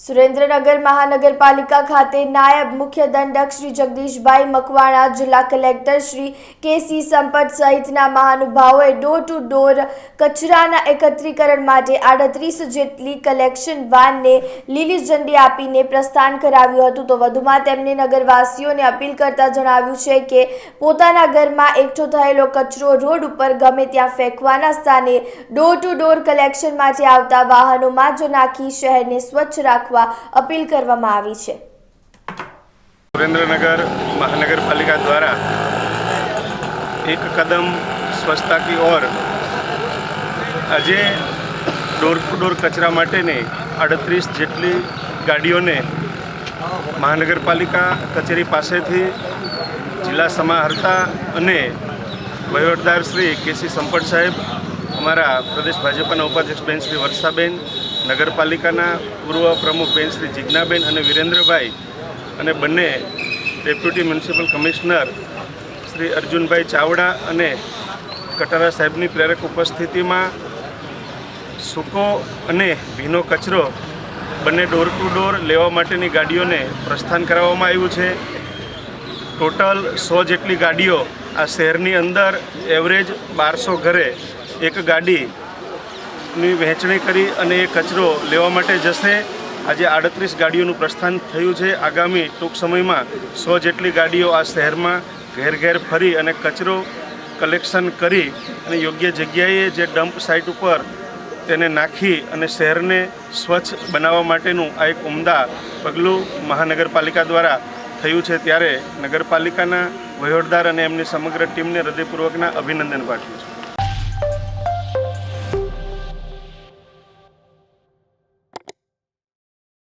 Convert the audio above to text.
સુરેન્દ્રનગર મહાનગરપાલિકા ખાતે નાયબ મુખ્ય દંડક શ્રી જગદીશભાઈ મકવાણા, જિલ્લા કલેક્ટર શ્રી કેસી સંપત સહિતના મહાનુભાવોએ ડોર ટુ ડોર કચરાના એકત્રીકરણ માટે આડત્રીસ જેટલી કલેક્શન વાનને લીલી ઝંડી આપીને પ્રસ્થાન કરાવ્યું હતું. તો વધુમાં તેમણે નગરવાસીઓને અપીલ કરતા જણાવ્યું છે કે પોતાના ઘરમાં એકઠો થયેલો કચરો રોડ ઉપર ગમે ત્યાં ફેંકવાના સ્થાને ડોર ટુ ડોર કલેક્શન માટે આવતા વાહનોમાં જ નાખી શહેરને સ્વચ્છ રાખવા અપીલ કરવામાં આવી છે. સુરેન્દ્રનગર મહાનગરપાલિકા દ્વારા એક કદમ સ્વચ્છતા કી ઓર આજે ડોર ટુ ડોર કચરા માટેની અડત્રીસ જેટલી ગાડીઓને મહાનગરપાલિકા કચેરી પાસેથી જિલ્લા સમાહર્તા અને વહીવટદાર શ્રી કેસી સંપટ સાહેબ, અમારા પ્રદેશ ભાજપના ઉપાધ્યક્ષ બેન શ્રી વર્ષાબેન નગરપાલિકાના પૂર્વ પ્રમુખ બેન શ્રી જિજ્ઞાબેન અને વિરેન્દ્રભાઈ અને બંને ડેપ્યુટી મ્યુનિસિપલ કમિશનર શ્રી અર્જુનભાઈ ચાવડા અને કટારા સાહેબની પ્રેરક ઉપસ્થિતિમાં સૂકો અને ભીનો કચરો બંને ડોર ટુ ડોર લેવા માટેની ગાડીઓને પ્રસ્થાન કરાવવામાં આવ્યું છે. ટોટલ સો જેટલી ગાડીઓ આ શહેરની અંદર એવરેજ બારસો ઘરે એક ગાડીની વહેંચણી કરી અને એ કચરો લેવા માટે જશે. આજે આડત્રીસ ગાડીઓનું પ્રસ્થાન થયું છે. આગામી ટૂંક સમયમાં સો જેટલી ગાડીઓ આ શહેરમાં ઘેર ઘેર ફરી અને કચરો કલેક્શન કરી અને યોગ્ય જગ્યાએ જે ડમ્પ સાઇટ ઉપર તેને નાખી અને શહેરને સ્વચ્છ બનાવવા માટેનું આ એક ઉમદા પગલું મહાનગરપાલિકા દ્વારા થયું છે. ત્યારે નગરપાલિકાના વહીવટદાર અને એમની સમગ્ર ટીમને હૃદયપૂર્વકના અભિનંદન પાઠવું છું.